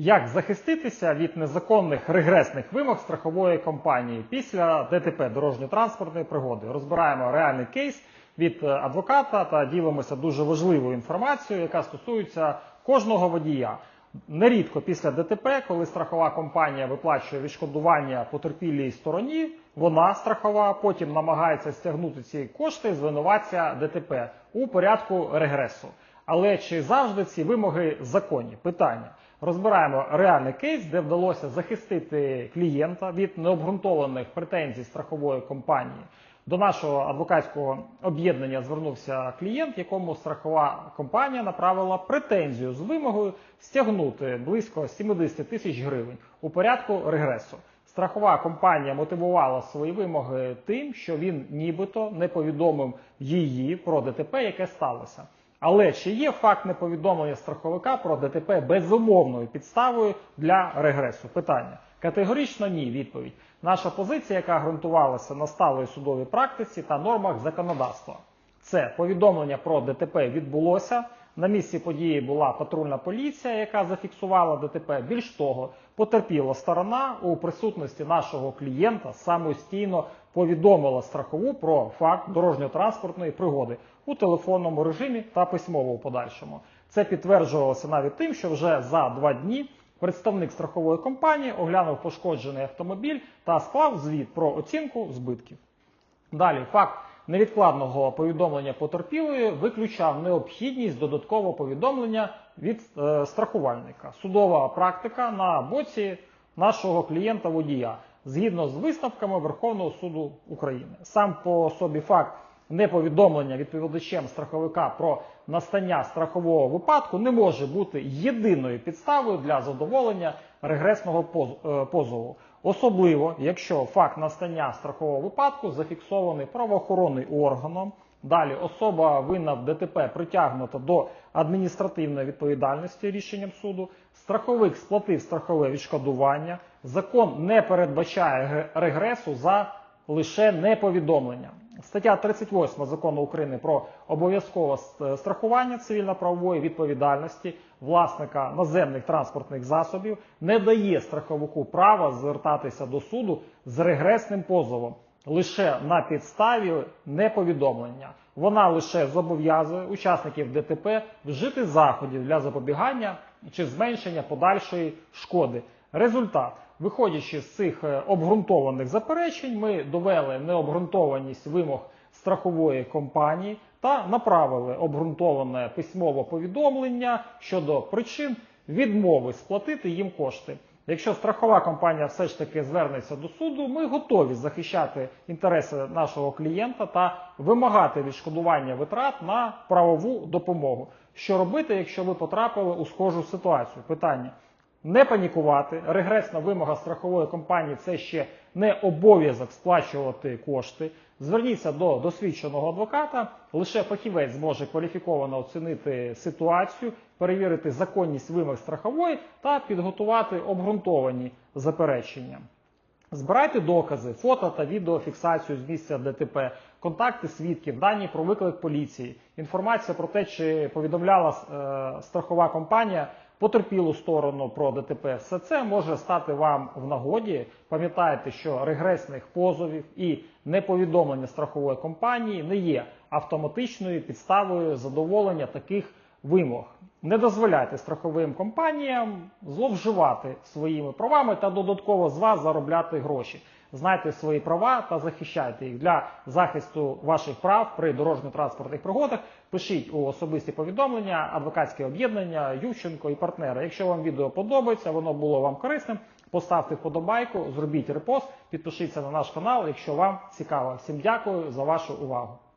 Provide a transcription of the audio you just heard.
Як захиститися від незаконних регресних вимог страхової компанії після ДТП дорожньо-транспортної пригоди? Розбираємо реальний кейс від е, адвоката та ділимося дуже важливою інформацією, яка стосується кожного водія. Нерідко після ДТП, коли страхова компанія виплачує відшкодування потерпілій стороні, вона страхова потім намагається стягнути ці кошти з ДТП у порядку регресу. Але чи завжди ці вимоги законні? Питання. Розбираємо реальний кейс, де вдалося захистити клієнта від необґрунтованих претензій страхової компанії. До нашого адвокатського об'єднання звернувся клієнт, якому страхова компанія направила претензію з вимогою стягнути близько 70 тисяч гривень у порядку регресу. Страхова компанія мотивувала свої вимоги тим, що він нібито не повідомив її про ДТП, яке сталося. Але чи є факт неповідомлення страховика про ДТП безумовною підставою для регресу? Питання. Категорично ні. Відповідь. Наша позиція, яка ґрунтувалася на сталої судовій практиці та нормах законодавства. Це повідомлення про ДТП відбулося. На місці події була патрульна поліція, яка зафіксувала ДТП. Більш того, потерпіла сторона у присутності нашого клієнта самостійно повідомила страхову про факт дорожньо-транспортної пригоди у телефонному режимі та письмово у подальшому. Це підтверджувалося навіть тим, що вже за два дні представник страхової компанії оглянув пошкоджений автомобіль та склав звіт про оцінку збитків. Далі факт невідкладного повідомлення потерпілої виключав необхідність додаткового повідомлення від е, страхувальника. Судова практика на боці нашого клієнта водія згідно з висновками Верховного суду України. Сам по собі факт неповідомлення відповідачем страховика про настання страхового випадку не може бути єдиною підставою для задоволення регресного е, позову. Особливо, якщо факт настання страхового випадку зафіксований правоохоронним органом. Далі особа винна в ДТП притягнута до адміністративної відповідальності рішенням суду. Страховик сплатив страхове відшкодування. Закон не передбачає регресу за лише неповідомлення. Стаття 38 закону України про обов'язкове страхування цивільно-правової відповідальності власника наземних транспортних засобів не дає страховику права звертатися до суду з регресним позовом лише на підставі неповідомлення. Вона лише зобов'язує учасників ДТП вжити заходів для запобігання чи зменшення подальшої шкоди. Результат. Виходячи з цих е, обґрунтованих заперечень, ми довели необґрунтованість вимог страхової компанії та направили обґрунтоване письмове повідомлення щодо причин відмови сплатити їм кошти. Якщо страхова компанія все ж таки звернеться до суду, ми готові захищати інтереси нашого клієнта та вимагати відшкодування витрат на правову допомогу. Що робити, якщо ви потрапили у схожу ситуацію? Питання. Не панікувати. Регресна вимога страхової компанії це ще не обов'язок сплачувати кошти. Зверніться до досвідченого адвоката. Лише фахівець зможе кваліфіковано оцінити ситуацію, перевірити законність вимог страхової та підготувати обґрунтовані заперечення. Збирайте докази, фото та відеофіксацію з місця ДТП, контакти свідків, дані про виклик поліції, інформація про те, чи повідомляла е, страхова компанія потерпілу сторону про ДТП. Все це може стати вам в нагоді. Пам'ятайте, що регресних позовів і неповідомлення страхової компанії не є автоматичною підставою задоволення таких вимог. Не дозволяйте страховим компаніям зловживати своїми правами та додатково з вас заробляти гроші. Знайте свої права та захищайте їх для захисту ваших прав при дорожньо-транспортних пригодах. Пишіть у особисті повідомлення, адвокатське об'єднання, Ющенко і партнери. Якщо вам відео подобається, воно було вам корисним. Поставте вподобайку, зробіть репост, підпишіться на наш канал, якщо вам цікаво. Всім дякую за вашу увагу.